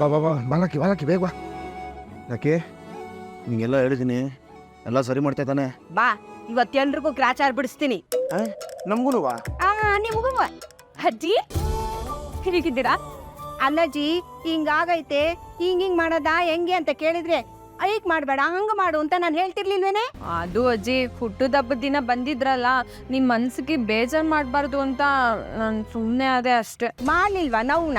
ಬಾ ಬಾ ಬಾ. ಬಾಲಕಿ ಬಾಲಕಿ ಬೇಗ ಬಾ. ಯಾಕೆ? ನಿಂಗೆಲ್ಲ ಹೇಳಿದ್ದೀನಿ ಎಲ್ಲ ಸರಿ ಮಾಡ್ತಾ ತಾನೆ ಬಾ ಇವತ್ತೆಲ್ರಿಗೂ ಗ್ರಾಚಾರ ಬಿಡಿಸ್ತೀನಿ. ನಮಗೂ ಆ ನಿಮಗೂ ಅಜ್ಜಿ ಹೀಗಿದ್ದೀರಾ? ಅಲ್ಲಜ್ಜಿ ಹಿಂಗಾಗೈತೆ. ಹಿಂಗ್ ಹಿಂಗ್ ಮಾಡೋದಾ ಹೆಂಗೆ ಅಂತ ಕೇಳಿದ್ರೆ ಐಕ್ ಮಾಡ್ಬೇಡ ಹಂಗ ಮಾಡು ಅಂತ ನಾನು ಹೇಳ್ತಿರ್ಲಿಲ್ವೇನೆ? ಅದು ಅಜ್ಜಿ ಹುಟ್ಟದ ಹಬ್ಬದ ದಿನ ಬಂದಿದ್ರಲ್ಲ ನಿಮ್ ಮನ್ಸಿಗೆ ಬೇಜಾರ್ ಮಾಡಬಾರ್ದು ಅಂತ ನಾನು ಸುಮ್ಮನೆ ಅದೇ ಅಷ್ಟೇ. ಮಾಡ್ಲಿಲ್ವಾ ನೌನ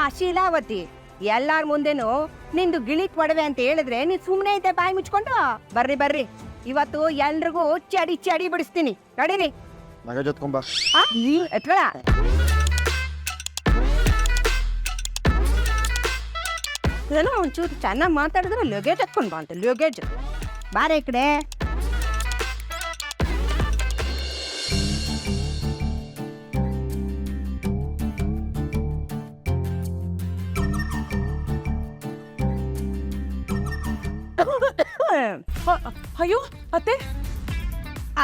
ಆ ಶೀಲಾವತಿ ಎಲ್ಲಾರ ಮುಂದೆನು ನಿಂದು ಗಿಳಿ ಕೊಡವೆ ಅಂತ ಹೇಳಿದ್ರೆ ನೀನ್ ಸುಮ್ನೆ ಐತೆ ಬಾಯಿ ಮುಚ್ಕೊಂಡು? ಬರ್ರಿ ಬರ್ರಿ. ಇವತ್ತು ಎಲ್ರಿಗೂ ಚಡಿ ಚಡಿ ಬಿಡಿಸ್ತೀನಿ. ನಡೀರಿ. ಜೊತ್ಕೊಂಬ ಆ, ಎತ್ಕೊಳ. ಏನೋ ಒಂಚೂರು ಚೆನ್ನಾಗಿ ಮಾತಾಡಿದ್ರೆ ಲಗೇಜ್ ಎತ್ಕೊಂಡು ಬಾ ಅಂತ ಲಗೇಜ್. ಬಾರೆ ಈ ಕಡೆ.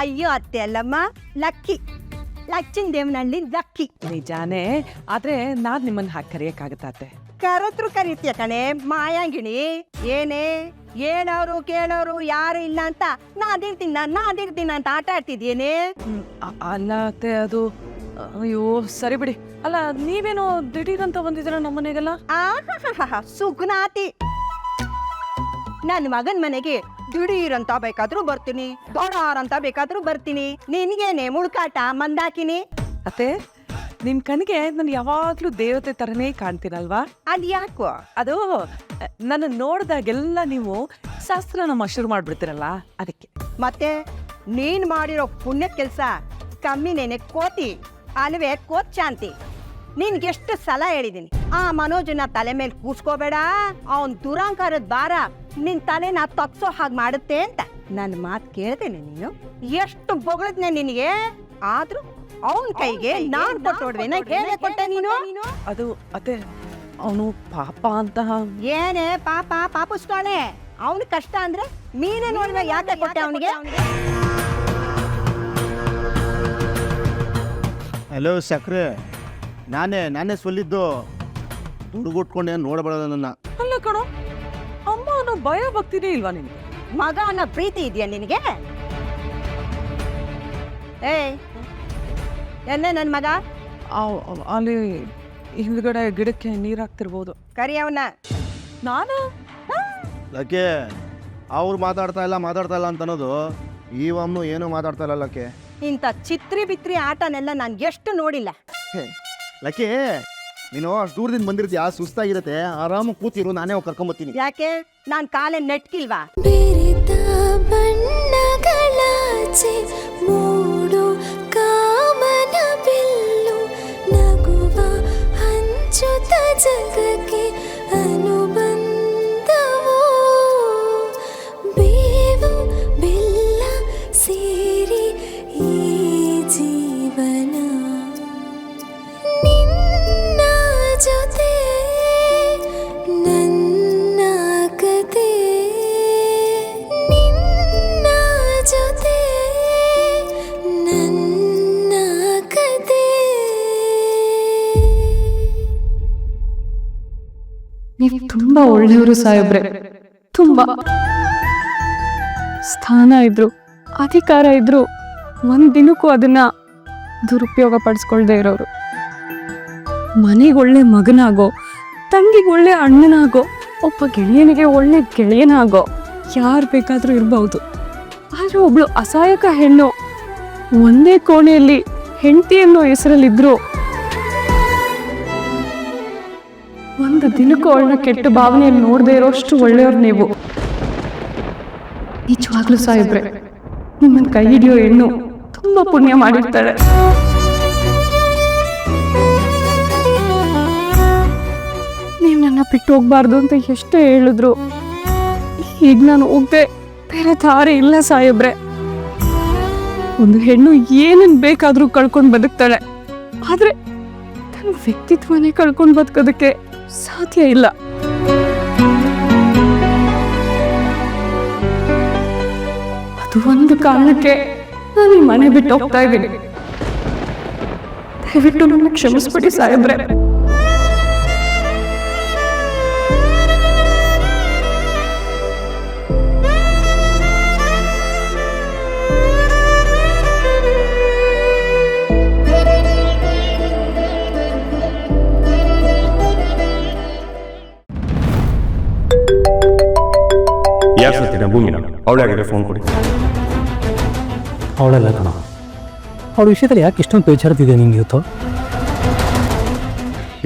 ಅಯ್ಯೋ ಅತ್ತೆ ಅಲ್ಲಮ್ಮ. ಲಕ್ಕಿ. ಲಚ್ಚಿನ ದೇವನಹಳ್ಳಿ ಲಕ್ಕಿ. ನಿಜಾನೇ ಆದ್ರೆ ನಾನ್ ನಿಮ್ಮನ್ನ ಹಾಕಿ ಕರೆಯಕ್ಕಾಗತ್ತೆ ಕರತ್ರು ಕರೀತಿಯ ಕಣೆ ಮಾಯಾಂಗಿಣಿ. ಏನೇ? ಏನವ್ರು ಕೇಳೋರು ಯಾರು ಇಲ್ಲ ಅಂತ ನಾದಿರ್ತೀನಿ ನಾನು ನಾದಿರ್ತೀನಿ ಅಂತ ಆಟ ಆಡ್ತಿದ್ಯೇನೆ ಅಲ್ಲ ಅತ್ತೆ ಅದು ಅಯ್ಯೋ ಸರಿ ಬಿಡಿ. ಅಲ್ಲ ನೀವೇನೋ ದಿಢೀರಂತ ಬಂದಿದ್ರ ನಮ್ಮ ಮನೆಗೆಲ್ಲ? ಸುಗ್ನಾತಿ. ನನ್ನ ಮಗನ್ ಮನೆಗೆ ದಿಢೀರಂತ ಬೇಕಾದ್ರೂ ಬರ್ತೀನಿ ದೊಡಾರ್ ಅಂತ ಬೇಕಾದ್ರೂ ಬರ್ತೀನಿ. ನಿನ್ಗೇನೆ ಮುಳ್ಕಾಟ ಮಂದಾಕಿನಿ? ಅತ್ತೆ ನಿಮ್ ಕಣ್ಣಿಗೆ ನಾನು ಯಾವಾಗ್ಲೂ ದೇವತೆ ತರನೇ ಕಾಣ್ತೀನಲ್ವಾ? ಅದ್ ಯಾಕೋ? ಅದು ನನ್ನ ನೋಡ್ದಾಗೆಲ್ಲ ನೀವು ಶಾಸ್ತ್ರನ ಶುರು ಮಾಡ್ಬಿಡ್ತೀರಲ್ಲ ಅದಕ್ಕೆ. ಮತ್ತೆ ನೀನ್ ಮಾಡಿರೋ ಪುಣ್ಯ ಕೆಲ್ಸ ಕಮ್ಮಿನೇನೆ ಕೋತಿ ಅಲ್ವೇ ಕೋತ್ ಶಾಂತಿ. ನಿನ್ಗೆಷ್ಟು ಸಲ ಹೇಳಿದೀನಿ. ಆ ಮನೋಜನ ತಲೆ ಮೇಲೆ ಕೂಸ್ಕೋಬೇಡ. ಅವನ್ ದುರಾಂಕಾರದ ಭಾರ ನಿನ್ ತಲೆನ ತಗ್ಸೋ ಹಾಗೆ ಮಾಡುತ್ತೆ ಅಂತ ನನ್ನ ಮಾತು ಕೇಳ್ತೇನೆ ನೀನು. ಎಷ್ಟು ಬೊಗಳದ್ನೆ ನಿನಗೆ? ಆದ್ರೂ ಅವನ ಕೈಗೆ ನಾನ್ ಕೊಟ್ಟೋಡ್ವೇನ ಹೇಗೆ ಕೊಟ್ಟೆ ನೀನು? ಅದು ಅತ್ತೆ ಅವನು ಪಾಪ ಅಂತ. ಏನೇ ಪಾಪ ಪಾಪಸ್ಕೊಳೆ. ಅವನ ಕಷ್ಟ ಅಂದ್ರೆ ಮೀನೇ ನೋಡಿದ ಯಾಕೆ ಕೊಟ್ಟೆ ಅವನಿಗೆ? ಹಲೋ ಸಕ್ರೆ. ನಾನೇ ನಾನೇ ಸೊಲ್ಲಿದ್ದು. ದುಡುಗುಟ್ಕೊಂಡೆ ನೋಡಬೇಡ ನನ್ನ. ಅಲ್ಲ ಕಣೋ ಅಮ್ಮ ಅನ್ನೋ ಭಯ ಭಕ್ತಿನೇ ಇಲ್ವಾ ನಿನ್ಗೆ? ಮಗ ಅನ್ನೋ ಪ್ರೀತಿ ಇದೆಯಾ ನಿನಗೆ? ಏಯ್ ಎನ್ನೆ ನನ್ನ ಮಗ. ಆ- ಆ- ಅಲ್ಲಿ ಹಿಂದ್ಗಡೆ ಗಿಡಕ್ಕೆ ನೀರು ಹಾಕ್ತಿರ್ಬೋದು. ಕರಿ ಅವನ. ನಾನು? ಲಕ್ಕೆ ಅವ್ರು ಮಾತಾಡ್ತಾ ಇಲ್ಲ ಮಾತಾಡ್ತಾ ಇಲ್ಲ ಅಂತ ಅನ್ನೋದು ಈ ಒಮ್ಮು ಏನೂ ಮಾತಾಡ್ತಾ ಇಲ್ಲ ಲಕ್ಕೆ ಇಂಥ ಚಿತ್ರಿ ಬಿತ್ರಿ ಆಟನೆಲ್ಲ ನಾನು ಎಷ್ಟು ನೋಡಿಲ್ಲ. ಲಕ್ಕೆ ನೀನು ಅಷ್ಟು ದೂರದಿಂದ ಬಂದಿರ್ತೀಯ? ಸುಸ್ತಾಗಿರತ್ತೆ. ಆರಾಮ ಕೂತಿರು ನಾನೇ ಹೋಗಿ ಕರ್ಕೊಂಬತ್ತೀನಿ. ಯಾಕೆ? ನಾನು ಕಾಲೇ ನೆಟ್ಕಿಲ್ವಾ? ಬಿರಿತ ಬಣ್ಣಗಳಾಚೆ ಮೂಡು ಕಾಮನ ಬಿಲ್ಲು ನಗುವ ಹಂಚುತ ಜಗಕ್ಕೆ ಅನುಬಂಧವೋ ಒಳ್ಳೆಯವರು ಸಾಹೇಬ್ರೆ ತುಂಬಾ ಸ್ಥಾನ ಇದ್ರು, ಅಧಿಕಾರ ಇದ್ರು, ಒಂದ್ ದಿನಕ್ಕೂ ಅದನ್ನ ದುರುಪಯೋಗ ಪಡಿಸ್ಕೊಳ್ದೇ ಇರೋರು. ಮನೆಗೆ ಒಳ್ಳೆ ಮಗನಾಗೋ, ತಂಗಿಗೆ ಒಳ್ಳೆ ಅಣ್ಣನಾಗೋ, ಒಬ್ಬ ಗೆಳೆಯನಿಗೆ ಒಳ್ಳೆ ಗೆಳೆಯನಾಗೋ, ಯಾರು ಬೇಕಾದ್ರೂ ಇರಬಹುದು ಆದರೆ ಒಬ್ಳು ಅಸಹಾಯಕ ಹೆಣ್ಣು, ಒಂದೇ ಕೋಣೆಯಲ್ಲಿ ಹೆಂಡತಿ ಅನ್ನೋ ಹೆಸರಲ್ಲಿದ್ರು ಒಂದು ದಿನಕ್ಕೂ ಅವಳನ್ನ ಕೆಟ್ಟ ಭಾವನೆಯಲ್ಲಿ ನೋಡದೇ ಇರೋಷ್ಟು ಒಳ್ಳೆಯವ್ರು ನೀವು. ನಿಜವಾಗ್ಲೂ ಸಾಯಿಬ್ರೆ ನಿಮ್ಮನ್ನ ಕೈ ಹಿಡಿಯೋ ಹೆಣ್ಣು ತುಂಬಾ ಪುಣ್ಯ ಮಾಡಿರ್ತಾಳೆ. ನೀವು ನನ್ನ ಬಿಟ್ಟು ಹೋಗ್ಬಾರ್ದು ಅಂತ ಎಷ್ಟೇ ಹೇಳಿದ್ರು, ಈಗ ನಾನು ಹೋಗ್ದೆ ಬೇರೆ ದಾರಿ ಇಲ್ಲ ಸಾಯಿಬ್ರೆ ಒಂದು ಹೆಣ್ಣು ಏನನ್ನು ಬೇಕಾದರೂ ಕಳ್ಕೊಂಡು ಬದುಕ್ತಾಳೆ. ಆದರೆ ತನ್ನ ವ್ಯಕ್ತಿತ್ವನೇ ಕಳ್ಕೊಂಡು ಬದುಕೋದಕ್ಕೆ ಸಾಧ್ಯ ಇಲ್ಲ. ಅದು ಒಂದು ಕಾರಣಕ್ಕೆ ನಾನು ಈ ಮನೆ ಬಿಟ್ಟು ಹೋಗ್ತಾ ಇದ್ದೀನಿ. ದಯವಿಟ್ಟು ನನ್ನ ಕ್ಷಮಿಸ್ಬಿಡಿ ಸಾಹೇಬ್ರೆ. ಭೂಮಿನ ಅವಳಾಗಿದ್ರೆ ಫೋನ್ ಕೊಡಿ. ಅವಳಲ್ಲ ಕಣ. ಅವಳ ವಿಷಯದಲ್ಲಿ ಯಾಕೆ ಇಷ್ಟೊಂದು ಬೇಜಾರದಿದೆ ನಿಂಗೆ ಇವತ್ತು?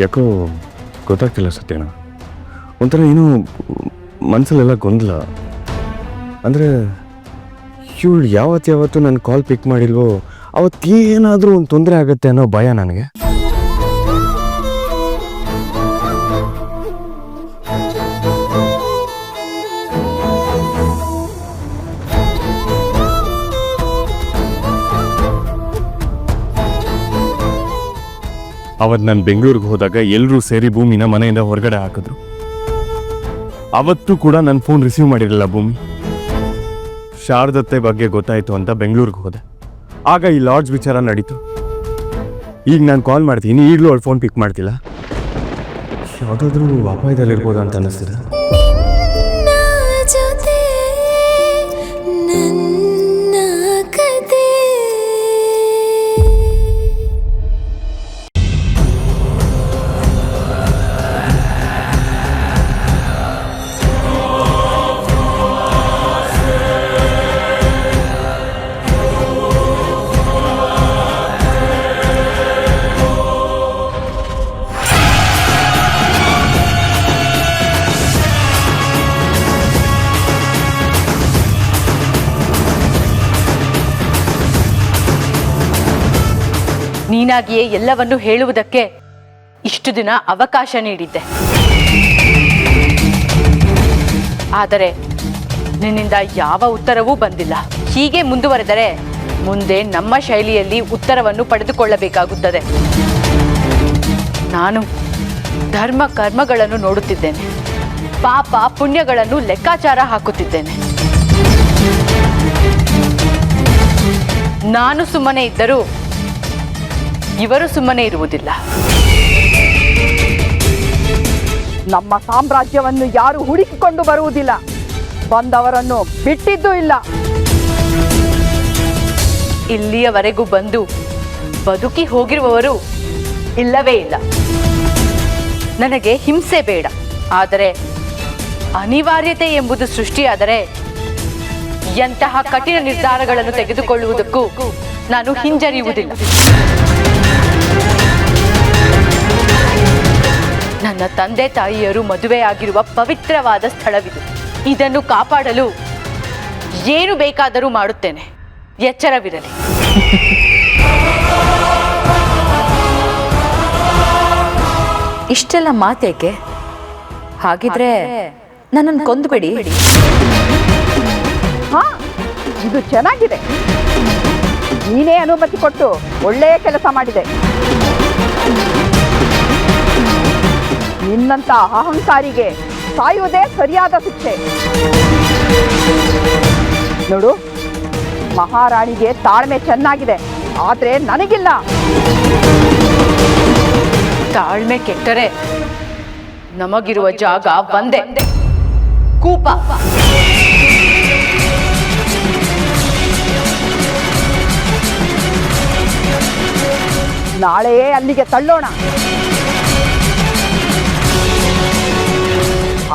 ಯಾಕೋ ಗೊತ್ತಾಗ್ತಿಲ್ಲ ಸತ್ಯನ ಒಂಥರ ಏನು ಮನಸ್ಸಲ್ಲೆಲ್ಲ ಗೊಂದಲ. ಅಂದರೆ ಇವಳು ಯಾವತ್ತು ಯಾವತ್ತು ನನ್ನ ಕಾಲ್ ಪಿಕ್ ಮಾಡಿಲ್ವೋ ಅವತ್ತೇನಾದರೂ ಒಂದು ತೊಂದರೆ ಆಗುತ್ತೆ ಅನ್ನೋ ಭಯ ನನಗೆ. ಅವತ್ತು ನಾನು ಬೆಂಗಳೂರಿಗೆ ಹೋದಾಗ ಎಲ್ಲರೂ ಸೇರಿ ಭೂಮಿನ ಮನೆಯಿಂದ ಹೊರಗಡೆ ಹಾಕಿದ್ರು. ಅವತ್ತು ಕೂಡ ನನ್ನ ಫೋನ್ ರಿಸೀವ್ ಮಾಡಿರಲಿಲ್ಲ ಭೂಮಿ. ಶಾರದತ್ತೆ ಬಗ್ಗೆ ಗೊತ್ತಾಯ್ತು ಅಂತ ಬೆಂಗಳೂರಿಗೆ ಹೋದೆ. ಆಗ ಈ ಲಾಡ್ಜ್ ವಿಚಾರ ನಡೀತು. ಈಗ ನಾನು ಕಾಲ್ ಮಾಡ್ತೀನಿ, ಈಗಲೂ ಅವಳು ಫೋನ್ ಪಿಕ್ ಮಾಡ್ತಿಲ್ಲ? ಯಾವುದಾದ್ರೂ ಅಪಾಯದಲ್ಲಿರ್ಬೋದು ಅಂತ ಅನ್ನಿಸ್ತಿದೆ ನೀನಾಗಿಯೇ ಎಲ್ಲವನ್ನು ಹೇಳುವುದಕ್ಕೆ ಇಷ್ಟು ದಿನ ಅವಕಾಶ ನೀಡಿದ್ದೆ. ಆದರೆ ನಿನ್ನಿಂದ ಯಾವ ಉತ್ತರವೂ ಬಂದಿಲ್ಲ. ಹೀಗೆ ಮುಂದುವರೆದರೆ ಮುಂದೆ ನಮ್ಮ ಶೈಲಿಯಲ್ಲಿ ಉತ್ತರವನ್ನು ಪಡೆದುಕೊಳ್ಳಬೇಕಾಗುತ್ತದೆ. ನಾನು ಧರ್ಮ ಕರ್ಮಗಳನ್ನು ನೋಡುತ್ತಿದ್ದೇನೆ. ಪಾಪ ಪುಣ್ಯಗಳನ್ನು ಲೆಕ್ಕಾಚಾರ ಹಾಕುತ್ತಿದ್ದೇನೆ. ನಾನು ಸುಮ್ಮನೆ ಇದ್ದರೂ ಇವರು ಸುಮ್ಮನೆ ಇರುವುದಿಲ್ಲ. ನಮ್ಮ ಸಾಮ್ರಾಜ್ಯವನ್ನು ಯಾರು ಹುಡುಕಿಕೊಂಡು ಬರುವುದಿಲ್ಲ. ಬಂದವರನ್ನು ಬಿಟ್ಟಿದ್ದೂ ಇಲ್ಲ. ಇಲ್ಲಿಯವರೆಗೂ ಬಂದು ಬದುಕಿ ಹೋಗಿರುವವರು ಇಲ್ಲವೇ ಇಲ್ಲ. ನನಗೆ ಹಿಂಸೆ ಬೇಡ. ಆದರೆ ಅನಿವಾರ್ಯತೆ ಎಂಬುದು ಸೃಷ್ಟಿಯಾದರೆ ಎಂತಹ ಕಠಿಣ ನಿರ್ಧಾರಗಳನ್ನು ತೆಗೆದುಕೊಳ್ಳುವುದಕ್ಕೂ ನಾನು ಹಿಂಜರಿಯುವುದಿಲ್ಲ. ನನ್ನ ತಂದೆ ತಾಯಿಯರು ಮದುವೆಯಾಗಿರುವ ಪವಿತ್ರವಾದ ಸ್ಥಳವಿದು. ಇದನ್ನು ಕಾಪಾಡಲು ಏನು ಬೇಕಾದರೂ ಮಾಡುತ್ತೇನೆ. ಎಚ್ಚರವಿರಲಿ. ಇಷ್ಟೆಲ್ಲ ಮಾತೇಕೆ? ಹಾಗಿದ್ರೆ ನನ್ನನ್ನು ಕೊಂದುಬೇಡಿ. ಹಾ ಇದು ಚೆನ್ನಾಗಿದೆ. ನೀನೇ ಅನುಮತಿ ಕೊಟ್ಟು ಒಳ್ಳೆಯ ಕೆಲಸ ಮಾಡಿದೆ. ನಿನ್ನಂತ ಅಹಂಕಾರಿಗೆ ಸಾಯುವುದೇ ಸರಿಯಾದ ಶಿಕ್ಷೆ. ನೋಡು ಮಹಾರಾಣಿಗೆ ತಾಳ್ಮೆ ಚೆನ್ನಾಗಿದೆ ಆದರೆ ನನಗಿಲ್ಲ. ತಾಳ್ಮೆ ಕೆಟ್ಟರೆ ನಮಗಿರುವ ಜಾಗ ಬಂದೆ ಕೂಪ. ನಾಳೆಯೇ ಅಲ್ಲಿಗೆ ತಳ್ಳೋಣ.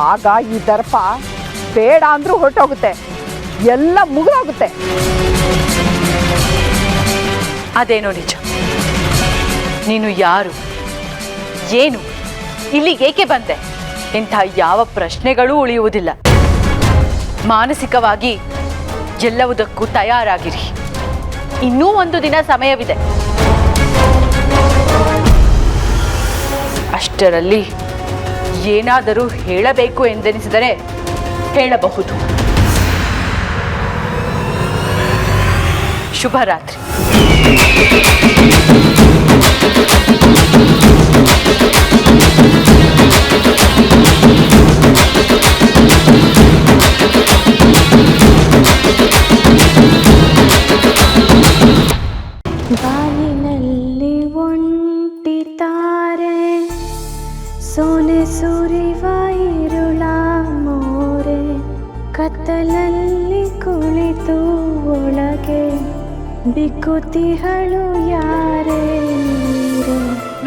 ಆಗ ಈ ದರ್ಪ ಬೇಡ ಅಂದ್ರೂ ಹೊರಟೋಗುತ್ತೆ. ಎಲ್ಲ ಮುಗಿದೋಗುತ್ತೆ. ಅದೇನೋ ನಿಜ. ನೀನು ಯಾರು? ಏನು? ಇಲ್ಲಿಗೇಕೆ ಬಂದೆ? ಇಂಥ ಯಾವ ಪ್ರಶ್ನೆಗಳೂ ಉಳಿಯುವುದಿಲ್ಲ. ಮಾನಸಿಕವಾಗಿ ಎಲ್ಲವುದಕ್ಕೂ ತಯಾರಾಗಿರಿ. ಇನ್ನೂ ಒಂದು ದಿನ ಸಮಯವಿದೆ. ಅಷ್ಟರಲ್ಲಿ ಏನಾದರೂ ಹೇಳಬೇಕು ಎಂದೆನಿಸಿದರೆ ಹೇಳಬಹುದು. ಶುಭರಾತ್ರಿ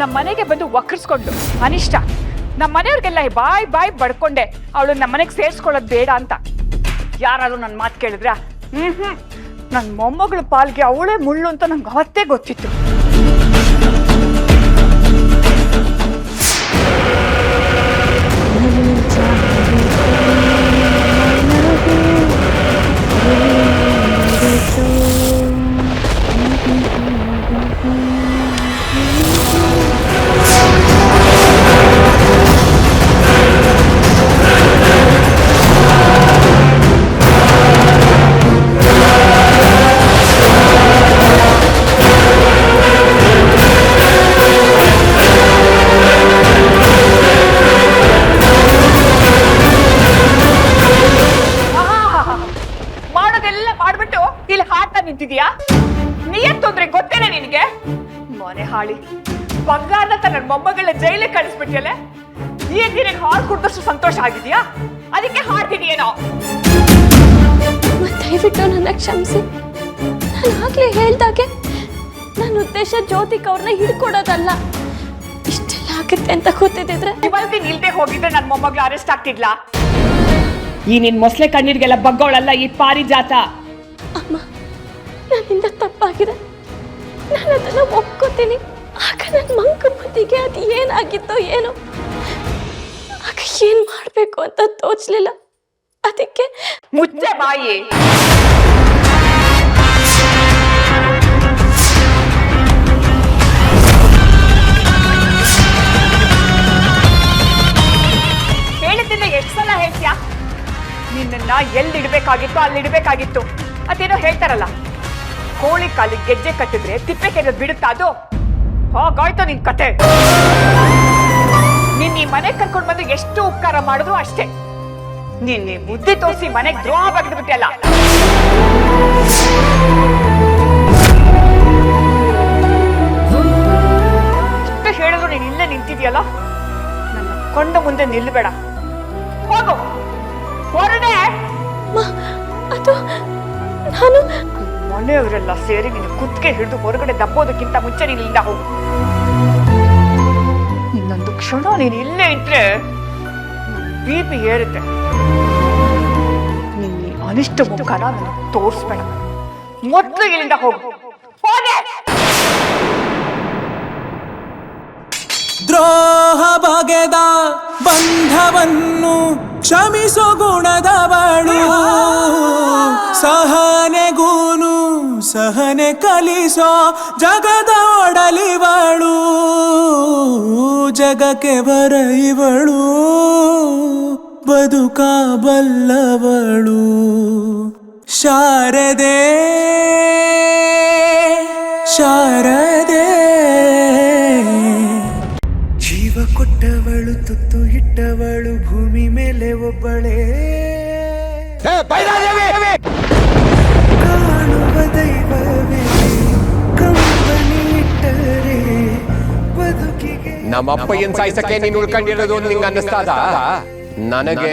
ನಮ್ಮ ಮನೆಗೆ ಬಂದು ವಕ್ರಿಸ್ಕೊಂಡು, ಅನಿಷ್ಟ. ನಮ್ಮ ಮನೆಯವ್ರಿಗೆಲ್ಲ ಬಾಯ್ ಬಾಯ್ ಬಡ್ಕೊಂಡೆ ಅವಳು ನಮ್ಮ ಮನೆಗೆ ಸೇರಿಸ್ಕೊಳ್ಳೋದು ಬೇಡ ಅಂತ. ಯಾರಾದರೂ ನನ್ನ ಮಾತು ಕೇಳಿದ್ರ? ಹ್ಞೂ ಹ್ಞೂ ನನ್ನ ಮೊಮ್ಮಗಳ ಪಾಲ್ಗೆ ಅವಳೇ ಮುಳ್ಳು ಅಂತ ನಂಗೆ ಅವತ್ತೇ ಗೊತ್ತಿತ್ತು. ಮಾಡ್ಬಿಟ್ಟು ಇಲ್ಲಿ ಹಾಡ್ತಾ ನಿಂತಿದ್ಯಾ? ನೀಯನ್ ತೊಂದ್ರೆ ಗೊತ್ತೇನೆ ನಿನಗೆ? ಮನೆ ಹಾಳಿ. ಬಂಗಾರದ ತನ್ನ ಮೊಮ್ಮಗಳ ಜೈಲಿಗೆ ಕಳಿಸ್ಬಿಟ್ಟಿಯಲ್ಲ? ಈಗ ನಿನಗೆ ಹಾಡು ಕುಡ್ದಷ್ಟು ಸಂತೋಷ ಆಗಿದ್ಯಾ? ಅದಕ್ಕೆ ಹಾಡ್ತಿದೀಯೇನೋ ದಯವಿಟ್ಟು ನನ್ನ ಕ್ಷಮಿಸಿ. ನಾನು ಆಗ್ಲೇ ಹೇಳ್ದಾಗೆ ನನ್ನ ಉದ್ದೇಶ ಜ್ಯೋತಿಕ್ ಅವ್ರನ್ನ ಹಿಡ್ಕೊಡೋದಲ್ಲ. ಇಷ್ಟೆಲ್ಲ ಆಗುತ್ತೆ ಅಂತ ಗೊತ್ತಿದ್ದಿದ್ರೆ. ಇವತ್ತು ನಿಲ್ದೆ ಹೋಗಿದ್ರೆ ನನ್ನ ಮೊಮ್ಮಗಳು ಅರೆಸ್ಟ್ ಆಗ್ತಿದ್ಲಾ? ಈ ನಿನ್ ಮೊಸಳೆ ಕಣ್ಣೀರಿಗೆಲ್ಲ ಬಗ್ಗೋಳಲ್ಲ ಈ ಪಾರಿಜಾತ. ಅಮ್ಮ, ನನ್ನಿಂದ ತಪ್ಪಾಗಿದೆ. ನಾನು ಅದನ್ನು ಒಪ್ಕೋತೀನಿ. ಆಗ ನನ್ನ ಮಂಕ ಬುದ್ಧಿಗೆ ಅದು ಏನಾಗಿತ್ತೋ ಏನೋ. ಆಗ ಏನು ಮಾಡಬೇಕು ಅಂತ ತೋಚಲಿಲ್ಲ. ಅದಕ್ಕೆ ಮುಚ್ಚೆ ಬಾಯಿ. ಹೇಳಿದ್ದಿನ ಎಷ್ಟು ಸಲ ಹೇಳ್ತೀಯಾ? ಇಡಬೇಕಾಗಿತ್ತು ಎಲ್ಲಿಡ್ಬೇಕಾಗಿತ್ತು ಅಲ್ಲಿಡ್ಬೇಕಾಗಿತ್ತು. ಅದೇನೋ ಹೇಳ್ತಾರಲ್ಲ? ಕೋಳಿ ಕಾಲಿಗೆ ಗೆಜ್ಜೆ ಕಟ್ಟಿದ್ರೆ ತಿಪ್ಪೆ ಕೆರೆದು ಬಿಡುತ್ತಾ ಅದು? ಹೋಗಾಯ್ತು ನಿನ್ ಕತೆ? ನಿನ್ನ ಈ ಮನೆ ಕರ್ಕೊಂಡು ಬಂದು ಎಷ್ಟು ಉಪಕಾರ ಮಾಡಿದ್ರು ಅಷ್ಟೇ. ನಿನ್ನೆ ಬುದ್ಧಿ ತೋರಿಸಿ ಮನೆಗೆ ದ್ರೋಹ ಬಗೆದು ಬಿಟ್ಟಲ್ಲ ಎಷ್ಟು ಹೇಳಿದ್ರು ನೀನು ಇಲ್ಲೇ ನಿಂತಿದ್ಯಲ್ಲ? ನನ್ನ ಕೊಂಡ ಮುಂದೆ ನಿಲ್ಲಬೇಡ ಹೋಗು. ಹೊರಡೆ. ಅದು ನಾನು? ಮನೆಯವರೆಲ್ಲ ಸೇರಿ ನಿನ್ನ ಕುತ್ತಿಗೆ ಹಿಡಿದು ಹೊರಗಡೆ ದಬ್ಬೋದಕ್ಕಿಂತ ಮುಂಚೆ ನೀನು ಇಲ್ಲಿಂದ ಹೋಗು. ಇನ್ನೊಂದು ಕ್ಷಣ ನೀನು ಇಲ್ಲೇ ಇದ್ರೆ ಬಿ ಪಿ ಏರುತ್ತೆ. ನಿನ್ನ ಅನಿಷ್ಟ ಮುಖನ ನನಗೆ ತೋರಿಸ್ಬೇಡ. ಮೊದಲು ಇಲ್ಲಿಂದ ಹೋಗು. ಹೋಗೆ ದ್ರೋಹ ಬಗೆದ ಬಂಧವನ್ನು ಕ್ಷಮಿಸೋ ಗುಣದವಳು. ಸಹನೆಗೂನು ಸಹನೆ ಕಲಿಸೋ ಜಗದ ಒಡಲಿವಳು. ಜಗಕ್ಕೆ ಬರ ಇವಳು ಬದುಕಬಲ್ಲವಳು. ಶಾರದೆ ಶಾರದೆ. ತುತ್ತು ಇಟ್ಟವಳು ಭೂಮಿ ಮೇಲೆ ಒಬ್ಬಳೇ. ಕಾಣುವ ದೈವವೇ ಕಂಬನಿ ಇಟ್ಟರೆ ಬದುಕಿಗೆ. ನಮ್ಮಪ್ಪ ಏನ್ ಸಾಯ್ಸಕ್ಕೆ ನೀನು ಉಳ್ಕೊಂಡಿರೋದು ನಿಂಗೆ ಅನ್ನಿಸ್ತಾದ? ನನಗೆ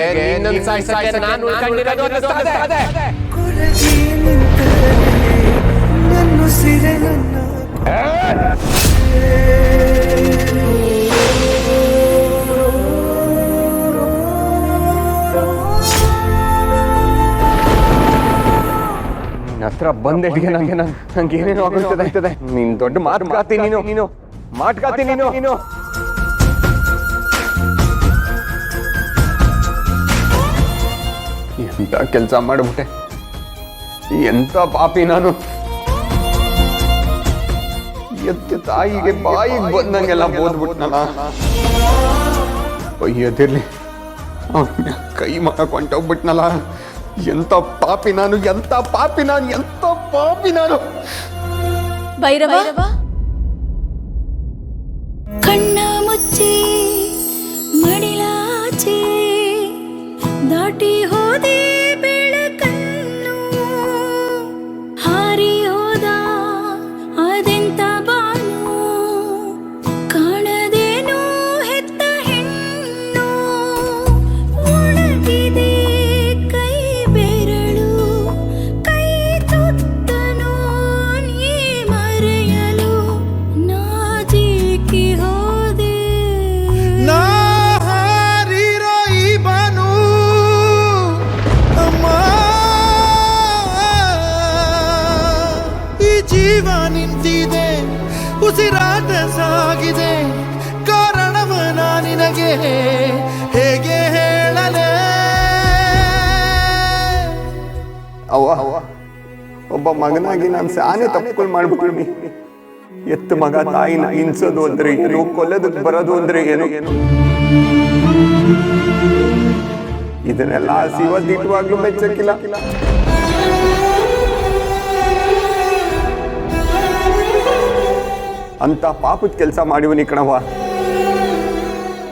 ಸಾಯ್ಸಕ್ಕೆ ನಾನು ಉಳ್ಕೊಂಡಿರೋದು ಅನ್ನಿಸ್ತಾದೆ. ಕೊರಗಿ ನಿಂತರೆ ನನ್ನ ಸಿರೆ ನನ್ನ ಹತ್ರ ಬಂದೆ ನಂಗೆ ನನ್- ನಂಗೆ ಏನೇನೋ ಆಗುತ್ತದೆ ನೀನ್ ದೊಡ್ಡ ಮಾತುಗಾತಿ ನೀನು. ನೀನು. ಮಾತುಗಾತಿ ನೀನು. ನೀನು. ಎಂತ ಕೆಲಸ ಮಾಡ್ಬಿಟ್ಟೆ? ಎಂತ ಪಾಪಿ ನಾನು? ಎತ್ತೆ ತಾಯಿಗೆ ಬಾಯಿಗೆ ಬಂದಂಗೆಲ್ಲ ಓದ್ಬಿಟ್ನಲ್ಲ? ಒಯ್ಯದಿರ್ಲಿ ಅವ್ನ ಕೈ ಮಗ ಕೊಂಟೋಗ್ಬಿಟ್ನಲ್ಲ? ಎಂತ ಪಾಪಿ ನಾನು ಎಂತ ಪಾಪಿ ನಾನು ಎಂತ ಜೀವ ನಿಂತಿದೆ ಉಸಿರಾಟ ಸಾಗಿದೆ ಕಾರಣವ ನಿನಗೆ ಹೇಗೆ ಹೇಳಲೆ? ಅವ ಅವ ಒಬ್ಬ ಮಗನಾಗಿ ನಾನು ಸಾನೆ ತಪ್ಪುಗಳು ಮಾಡ್ಬಿಟ್ಟಿ ಎತ್ತು ಮಗ ತಾಯಿನ ಹಿಂಸೋದು ಅಂದ್ರೆ ಏನು, ಕೊಲ್ಲದಕ್ಕೆ ಬರೋದು ಅಂದ್ರೆ ಏನು? ಏನು ಇದನ್ನೆಲ್ಲ ಸಿವದಿಟ್ಟವಾಗ್ಲೂ ಮೆಚ್ಚಕ್ಕಿಲ್ಲ ಅಂತ ಪಾಪದ ಕೆಲಸ ಮಾಡಿವನಿ ಕಣವ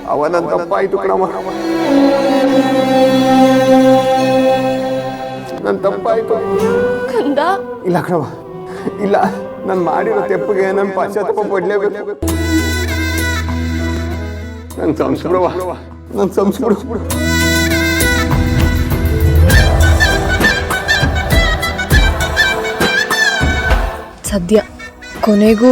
ಅವನ ತಪ್ಪಾಯ್ತು ಕಣವ ನನ್ನ ತಪ್ಪಾಯ್ತು ಕಂದ? ಇಲ್ಲ ಕಣವ ಇಲ್ಲ ನಾನು ಮಾಡಿರೋ ತೆಪ್ಪಿಗೆ ನನ್ನ ಪಶ್ಚಾತ್ತಾಪ ಪಡ್ಲೇಬೇಕು. ನನ್ನ ಸಂಸ್ಕೃವ. ನನ್ನ ಸಂಸ್ಕೃತ ಸದ್ಯ ಕೊನೆಗೂ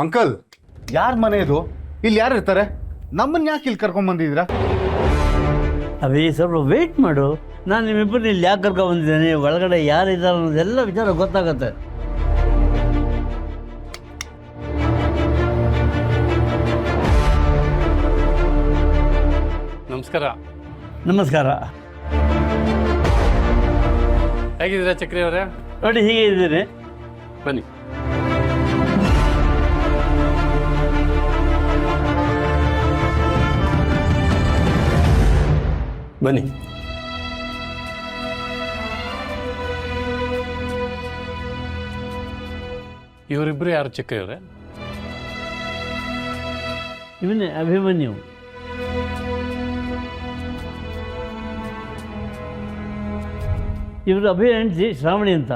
ಅಂಕಲ್. ಯಾರ ಮನೆ ಇದು? ಇಲ್ಲಿ ಯಾರು ಇರ್ತಾರೆ? ನಮ್ಮನ್ನ ಯಾಕೆ ಇಲ್ಲಿ ಕರ್ಕೊಂಡ್ ಬಂದಿದ್ದೀರಾ? ಅವೇ ಸ್ವಲ್ಪ ವೇಟ್ ಮಾಡು. ನಾನು ನಿಮ್ಮಿಬ್ಬರನ್ನ ಇಲ್ಲಿ ಯಾಕೆ ಕರ್ಕೊಂಡು ಬಂದಿದ್ದೇನೆ? ಒಳಗಡೆ ಯಾರಿದ್ದಾರೆ ಅನ್ನೋದೆಲ್ಲ ವಿಚಾರ ಗೊತ್ತಾಗತ್ತೆ. ನಮಸ್ಕಾರ. ನಮಸ್ಕಾರ. ಹೇಗಿದ್ದೀರಾ ಚಕ್ರಿ ಅವರೇ ನೋಡಿ ಹೀಗೆ ಇದ್ದೀನಿ. ಬನ್ನಿ. ಬನ್ನಿ. ಇವರಿಬ್ರು ಯಾರು ಚಿಕ್ಕ ಇವರೇ ಇವನೇ ಅಭಿಮನ್ಯು. ಇವರು ಅಭಿ ಹೆಂಡತಿ ಶ್ರಾವಣಿ ಅಂತ.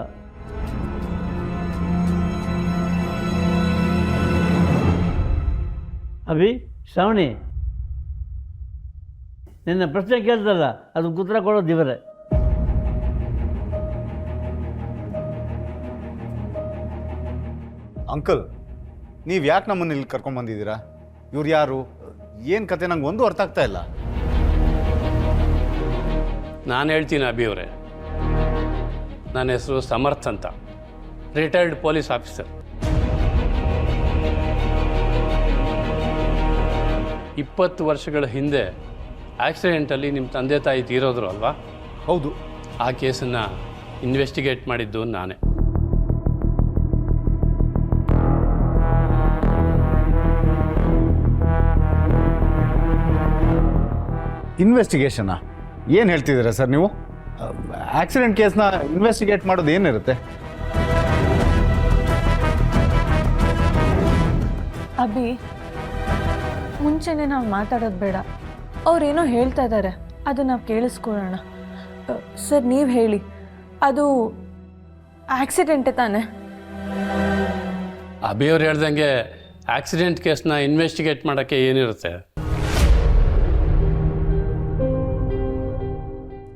ಅಭಿ ಶ್ರಾವಣಿ. ನಿನ್ನ ಪ್ರಶ್ನೆ ಕೇಳ್ತಲ್ಲ ಅದು ಉತ್ತರ ಕೊಡೋದು ಇವರೇ. ಅಂಕಲ್ ನೀವು ಯಾಕೆ ನಮ್ಮನ್ನು ಇಲ್ಲಿ ಕರ್ಕೊಂಡು ಬಂದಿದ್ದೀರಾ? ಇವ್ರು ಯಾರು? ಏನು ಕತೆ? ನಂಗೆ ಒಂದು ಅರ್ಥ ಆಗ್ತಾ ಇಲ್ಲ. ನಾನು ಹೇಳ್ತೀನಿ ಅಭಿ ಅವರೇ. ನನ್ನ ಹೆಸರು ಸಮರ್ಥ್ ಅಂತ. Retired police officer. ಇಪ್ಪತ್ತು ವರ್ಷಗಳ ಹಿಂದೆ ಆಕ್ಸಿಡೆಂಟಲ್ಲಿ ನಿಮ್ಮ ತಂದೆ ತಾಯಿ ತೀರೋದ್ರು ಅಲ್ವಾ? ಹೌದು. ಆ ಕೇಸನ್ನು ಇನ್ವೆಸ್ಟಿಗೇಟ್ ಮಾಡಿದ್ದು ನಾನೇ. ಇನ್ವೆಸ್ಟಿಗೇಷನಾ ಏನು ಹೇಳ್ತಿದ್ದೀರಾ ಸರ್ ನೀವು? ಆಕ್ಸಿಡೆಂಟ್ ಕೇಸ್ನ ಇನ್ವೆಸ್ಟಿಗೇಟ್ ಮಾಡೋದು ಏನಿರುತ್ತೆ? ಅಭಿ ಮುಂಚೆನೆ ನಾವು ಮಾತಾಡೋದು ಬೇಡ. ಅವ್ರೇನೋ ಹೇಳ್ತಾ ಇದ್ದಾರೆ. ಅದು ನಾವು ಕೇಳಿಸ್ಕೊಳ್ಳೋಣ. ಸರ್, ನೀವು ಹೇಳಿ. ಅದು ಆಕ್ಸಿಡೆಂಟೇ ತಾನೆ? ಅಭಿ ಅವ್ರು ಹೇಳ್ದಂಗೆ ಆಕ್ಸಿಡೆಂಟ್ ಕೇಸ್ನ ಇನ್ವೆಸ್ಟಿಗೇಟ್ ಮಾಡೋಕ್ಕೆ ಏನಿರುತ್ತೆ?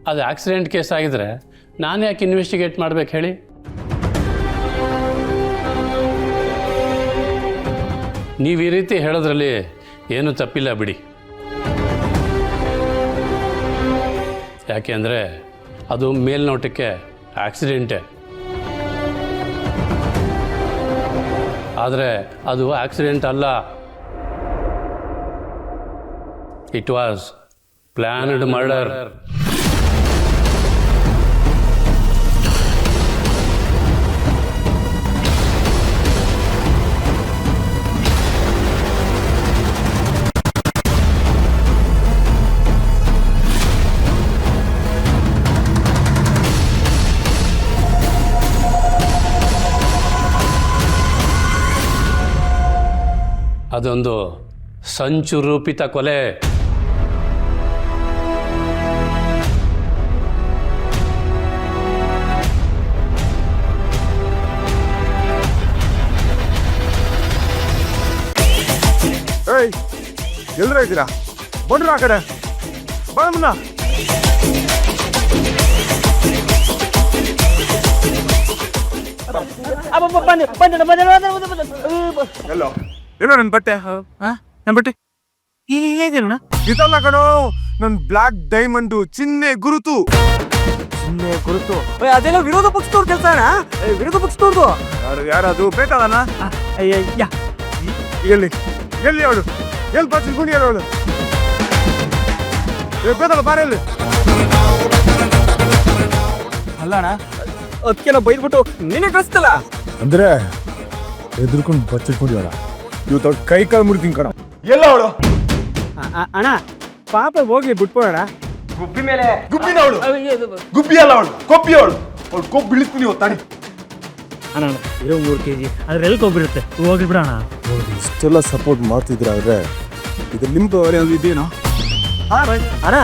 ಅದು ಆಕ್ಸಿಡೆಂಟ್ ಕೇಸ್ ಆಗಿದ್ರೆ ನಾನು ಯಾಕೆ ಇನ್ವೆಸ್ಟಿಗೇಟ್ ಮಾಡ್ಬೇಕು ಹೇಳಿ? ನೀವು ಈ ರೀತಿ ಹೇಳೋದ್ರಲ್ಲಿ ಏನೂ ತಪ್ಪಿಲ್ಲ ಬಿಡಿ. ಯಾಕೆ ಅಂದರೆ ಅದು ಮೇಲ್ನೋಟಕ್ಕೆ ಆಕ್ಸಿಡೆಂಟೇ. ಆದರೆ ಅದು ಆಕ್ಸಿಡೆಂಟ್ ಅಲ್ಲ. ಇಟ್ ವಾಸ್ ಪ್ಲ್ಯಾನ್ಡ್ ಮರ್ಡರ್ ಅದೊಂದು ಸಂಚು ರೂಪಿತ ಕೊಲೆ. ಏಯ್ ಎಲ್ಲರೂ ಇದ್ದೀರಾ? ಬಂದ್ರ ಆ ಕಡೆ. ಬಂದ ಬನ್ನಿ ಬನ್ನಿ ಬನ್ನಿ ಹಲೋ ಏನೋ ನನ್ನ ಬಟ್ಟೆ ನನ್ನ ಬಟ್ಟೆ? ಹೇಗಿರೋಣ ಇದಲ್ಲ ಕಣೋ ನನ್ನ ಬ್ಲಾಕ್ ಡೈಮಂಡು ಚಿನ್ನೆ ಗುರುತು. ಚಿನ್ನೆ ಗುರುತು? ಅದೆಲ್ಲ ವಿರೋಧ ಪಕ್ಷದವ್ರ ಕೆಲಸ ಅಣ್ಣ ವಿರೋಧ ಪಕ್ಷದವ್ರದು? ಯಾರು ಯಾರದು ಅಯ್ಯ ಎಲ್ಲಿ? ಎಲ್ಲಿ ಅವಳು? ಎಲ್ಲಿ ಬಾ ಚಿಲ್ಗುಣಿ ಅವಳು ಬೇಕಲ್ಲ ಬಾರ ಎಲ್ಲಿ? ಅಲ್ಲ ಅಣ್ಣ ಅದಕ್ಕೆ ನಾವು ಬೈದ್ಬಿಟ್ಟು ನಿನ್ನೆ ಕಳಿಸ್ತಲ್ಲ ಅಂದ್ರೆ ಎದ್ರುಕೊಂಡು ಬಚ್ಚಿಟ್ಕೊಂಡಿವಲ್ಲ ಇವತ್ತು ಅವ್ರ ಕೈ ಕಾಲು ಮುರಿತೀನಿ ಕಣ. ಎಲ್ಲ ಅವಳು? ಅಣ್ಣ ಪಾಪ ಹೋಗಿ ಬಿಟ್ಬೋಣ ಗುಬ್ಬಿ ಮೇಲೆ. ಗುಬ್ಬಿನ ಅವಳು? ಗುಬ್ಬಿ ಅಲ್ಲ ಅವಳು. ಕೊಬ್ಬಿ ಅವಳು. ಅವಳು ಕೊಬ್ಬು ಬೀಳಿಸ್ತೀನಿ ತಾನೆ ಅಣ್ಣ ಇರೋ ಮೂರು ಕೆ ಜಿ ಅದ್ರಲ್ಲಿ ಕೊಬ್ಬಿರುತ್ತೆ ಹೋಗ್ಲಿ ಬಿಡೋಣ ಇಷ್ಟೆಲ್ಲ ಸಪೋರ್ಟ್ ಮಾಡ್ತಿದ್ರ ಆದ್ರೆ ಇದು ನಿಮ್ದು ಇದೇನೋ? ಅಣ್ಣ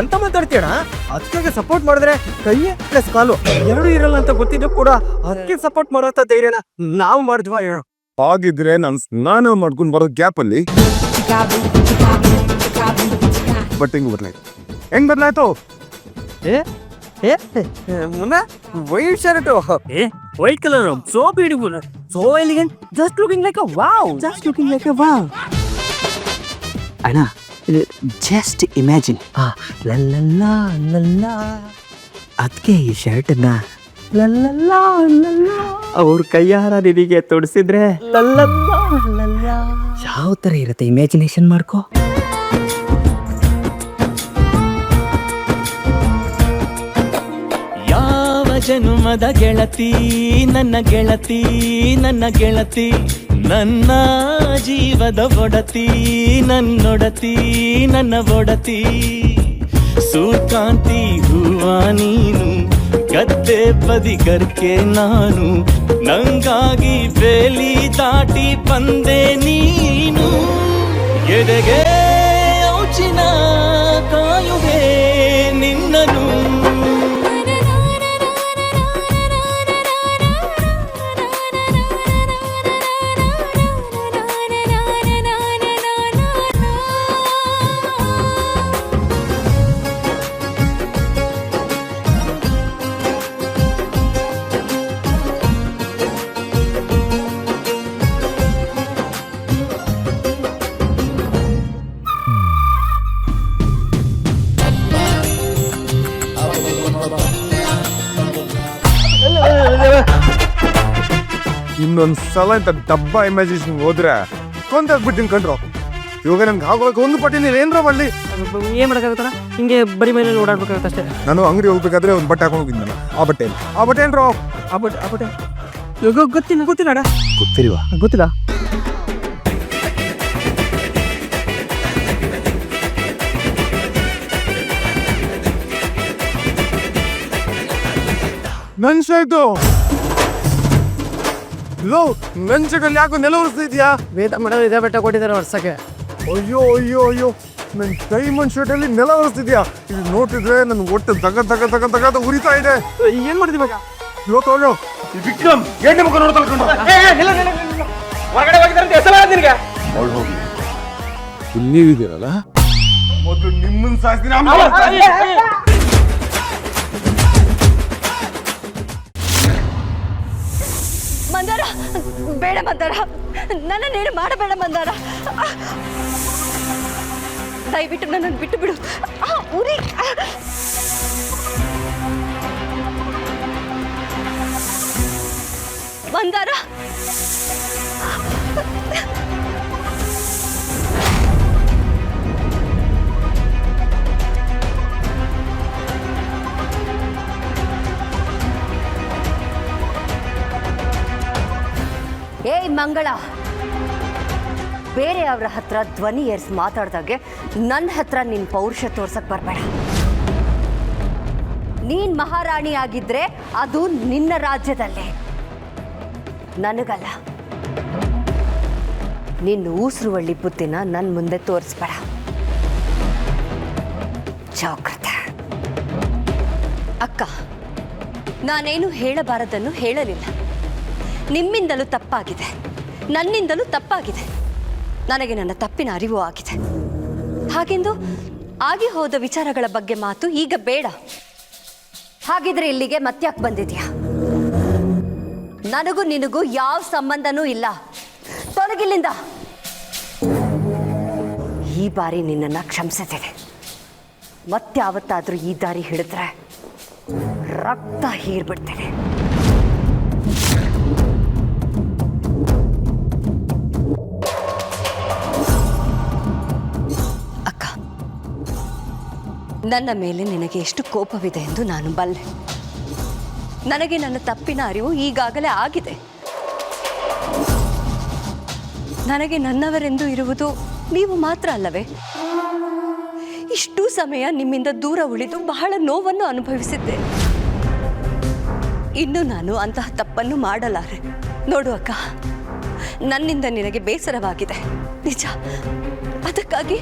ಎಂತ ಮಾತಾಡ್ತೀಯಣ ಅದಕ್ಕೆ ಸಪೋರ್ಟ್ ಮಾಡಿದ್ರೆ ಕೈ ಪ್ಲಸ್ ಕಾಲು. ಎರಡು ಇರಲ್ಲ ಅಂತ ಗೊತ್ತಿದ್ದು ಕೂಡ ಅದಕ್ಕೆ ಸಪೋರ್ಟ್ ಮಾಡುವಂತ ಧೈರ್ಯನ ನಾವು ಮಾಡಿದ್ವಾ ಹೇಳು. ಹಾಗಿದ್ರೆ ನಾನು ಸ್ನಾನ ಮಾಡ್ಕೊಂಡು ಬರೋ ಗ್ಯಾಪ್ ಅಲ್ಲಿ ಬಟ್ ಹೆಂಗ್ ಬದಲಾಯ್ತು ಹೆಂಗ್ ಬದಲಾಯ್ತು a a white shirt a white colour so beautiful so elegant just looking like a wow just looking like a wow ಅಣ್ಣ ಜಸ್ಟ್ ಇಮ್ಯಾಜಿನ್ ಅದಕ್ಕೆ ಈ ಶರ್ಟ್ನ ಲಲ್ಲಲ್ಲ ಲಲ್ಲ ಅವ್ರ ಕೈಯಾರ ನಿನಗೆ ತೊಡಿಸಿದ್ರೆ? ಯಾವ ಥರ ಇರುತ್ತೆ ಇಮ್ಯಾಜಿನೇಷನ್ ಮಾಡ್ಕೋ ಯಾವ ಜನುಮದ ಗೆಳತಿ ನನ್ನ ಗೆಳತಿ ನನ್ನ ಗೆಳತಿ ನನ್ನ ಜೀವದ ಒಡತಿ ನನ್ನೊಡತಿ ನನ್ನ ಒಡತಿ. ಸೂರ್ಕಾಂತಿ ಹೂವ ನೀನು ಗದ್ದೆ ಬದಿಗರ್ಕೆ ನಾನು. ನಂಗಾಗಿ ಬೇಲಿ ದಾಟಿ ಬಂದೆ ನೀನು. ಎದೆಗೆ ಇನ್ನೊಂದ್ ಸಲ ಇಂತ ಡಬ್ಬ ಇಮ್ಯಾಜಿನೇಷನ್ ಹೋದ್ರೆ ಕೊಂದಾಗ್ಬಿಟ್ಟಿನ ಕಂಡ್ರು. ಇವಾಗ ನನ್ಗೆ ಆಗೋಕೆ ಒಂದು ಪಟ್ಟಿ ನೀನು ಏನ್ರ ಬಳ್ಳಿ ಏನು ಮಾಡಕ್ಕಾಗುತ್ತಲ್ಲ? ಹಿಂಗೆ ಬರಿ ಮೇಲೆ ಓಡಾಡ್ಬೇಕಾಗುತ್ತೆ ಅಷ್ಟೇ. ನಾನು ಅಂಗಡಿ ಹೋಗ್ಬೇಕಾದ್ರೆ ಒಂದು ಬಟ್ಟೆ ಹಾಕೊಂಡು ಹೋಗಿದ್ದೆ ನಾನು ಆ ಬಟ್ಟೆ ಆ ಬಟ್ಟೆ ಏನ್ರೋ? ಆ ಬಟ್ಟೆ ಆ ಬಟ್ಟೆ. ಇವಾಗ ಗೊತ್ತಿನ ಗೊತ್ತಿಲ್ಲ ಅಡ ಗೊತ್ತಿಲ್ವಾ? ಗೊತ್ತಿಲ್ಲ. ನನ್ಸಾಯ್ತು. ಲೋ ಮೆಂಚುಗಳು ಯಾಕೋ ನೆಲ ಒರೆಸ್ತಿದ್ಯಾ ವೇದ ಮೇಡಮ್ ಇದೇ ಬೆಟ್ಟ ಕೊಟ್ಟಿದ್ದಾರೆ ವರ್ಷಕ್ಕೆ. ಅಯ್ಯೋ ಅಯ್ಯೋ ಅಯ್ಯೋ ನನ್ನ ಡೈಮಂಡ್ ಶರ್ಟ್ ಅಲ್ಲಿ ನೆಲ ಉರಿಸ್ತಿದ್ಯಾ ಇದು ನೋಡ್ತಿದ್ರೆ ನನ್ನ ಹೊಟ್ಟೆ ತಗ ತಗ ತಗ ತಗ ಅಂತ ಉರಿತಾ ಇದೆ. ಏನ್ ಮಾಡಿದ್ವಿ ಇವಾಗ ಇವತ್ತು ಹೋಗೋ ಈ ವಿಕ್ರಮ್ ಎಣ್ಣೆ ಮುಖ ನೋಡ್ತಾ. ಹೊರಗಡೆ ಹೋಗಿದ್ದಾರೆ ಹೆಸರು ನಿನಗೆ. ನೋಡಿ ಹೋಗ್ಲಿ ಇಲ್ಲಿ ನೀವಿದ್ದೀರಲ್ಲ? ಮೊದಲು ನಿಮ್ಮನ್ನ ಸಾಯಿಸ್ತೀನಿ ಮಂದಾರ ಬೇಡ ಮಂದಾರ ನನ್ನ ನೀನು ಮಾಡಬೇಡ ಮಂದಾರ ದಯವಿಟ್ಟು ನನ್ನನ್ನು ಬಿಟ್ಟು ಬಿಡು ಉರಿ. ಮಂದಾರ ಏಯ್ ಮಂಗಳ. ಬೇರೆಯವರ ಹತ್ರ ಧ್ವನಿ ಏರ್ಸಿ ಮಾತಾಡ್ದಾಗೆ ನನ್ನ ಹತ್ರ ನಿನ್ನ ಪೌರುಷ ತೋರ್ಸಕ್ ಬರಬೇಡ. ನೀನ್ ಮಹಾರಾಣಿ ಆಗಿದ್ರೆ ಅದು ನಿನ್ನ ರಾಜ್ಯದಲ್ಲೇ. ನನಗಲ್ಲ. ನಿನ್ನ ಊಸರುವಳ್ಳಿ ಬುದ್ಧಿನ ನನ್ನ ಮುಂದೆ ತೋರಿಸ್ಬೇಡ. ಜಾಗ್ರತೆ. ಅಕ್ಕ, ನಾನೇನು ಹೇಳಬಾರದನ್ನು ಹೇಳಲಿಲ್ಲ. ನಿಮ್ಮಿಂದಲೂ ತಪ್ಪಾಗಿದೆ. ನನ್ನಿಂದಲೂ ತಪ್ಪಾಗಿದೆ. ನನಗೆ ನನ್ನ ತಪ್ಪಿನ ಅರಿವು ಆಗಿದೆ. ಹಾಗೆಂದು ಆಗಿ ಹೋದ ವಿಚಾರಗಳ ಬಗ್ಗೆ ಮಾತು ಈಗ ಬೇಡ. ಹಾಗಿದ್ರೆ ಇಲ್ಲಿಗೆ ಮತ್ತ್ಯಾಕೆ ಬಂದಿದ್ಯಾ? ನನಗೂ ನಿನಗೂ ಯಾವ ಸಂಬಂಧನೂ ಇಲ್ಲ. ತೊಲಗಿಲ್ಲಿಂದ ಈ ಬಾರಿ ನಿನ್ನನ್ನು ಕ್ಷಮಿಸುತ್ತೇನೆ ಅವತ್ತಾದರೂ ಈ ದಾರಿ ಹಿಡಿದ್ರೆ ರಕ್ತ ಹೀರ್ಬಿಡ್ತೇನೆ. ನನ್ನ ಮೇಲೆ ನಿನಗೆ ಎಷ್ಟು ಕೋಪವಿದೆ ಎಂದು ನಾನು ಬಲ್ಲೆ. ನನಗೆ ನನ್ನ ತಪ್ಪಿನ ಅರಿವು ಈಗಾಗಲೇ ಆಗಿದೆ. ನನಗೆ ನನ್ನವರೆಂದು ಇರುವುದು ನೀವು ಮಾತ್ರ ಅಲ್ಲವೇ? ಇಷ್ಟು ಸಮಯ ನಿಮ್ಮಿಂದ ದೂರ ಉಳಿದು ಬಹಳ ನೋವನ್ನು ಅನುಭವಿಸಿದ್ದೆ. ಇನ್ನು ನಾನು ಅಂತಹ ತಪ್ಪನ್ನು ಮಾಡಲಾರೆ. ನೋಡು ಅಕ್ಕ, ನನ್ನಿಂದ ನಿನಗೆ ಬೇಸರವಾಗಿದೆ. ನಿಜ, ಅದಕ್ಕಾಗಿ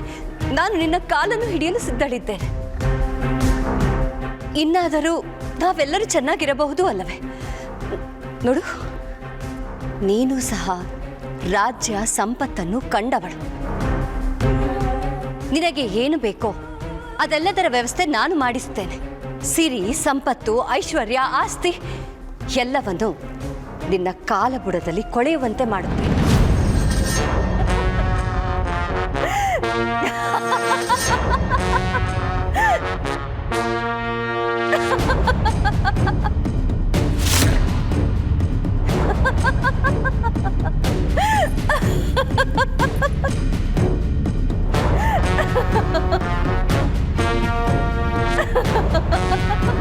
ನಾನು ನಿನ್ನ ಕಾಲನ್ನು ಹಿಡಿಯಲು ಸಿದ್ಧಳಿದ್ದೇನೆ. ಇನ್ನಾದರೂ ನಾವೆಲ್ಲರೂ ಚೆನ್ನಾಗಿರಬಹುದು ಅಲ್ಲವೇ? ನೋಡು, ನೀನು ಸಹ ರಾಜ್ಯ ಸಂಪತ್ತನ್ನು ಕಂಡವಳು. ನಿನಗೆ ಏನು ಬೇಕೋ ಅದೆಲ್ಲದರ ವ್ಯವಸ್ಥೆ ನಾನು ಮಾಡಿಸ್ತೇನೆ. ಸಿರಿ, ಸಂಪತ್ತು, ಐಶ್ವರ್ಯ, ಆಸ್ತಿ ಎಲ್ಲವನ್ನು ನಿನ್ನ ಕಾಲಬುಡದಲ್ಲಿ ಕೊಳೆಯುವಂತೆ ಮಾಡುತ್ತೇನೆ ハハハハ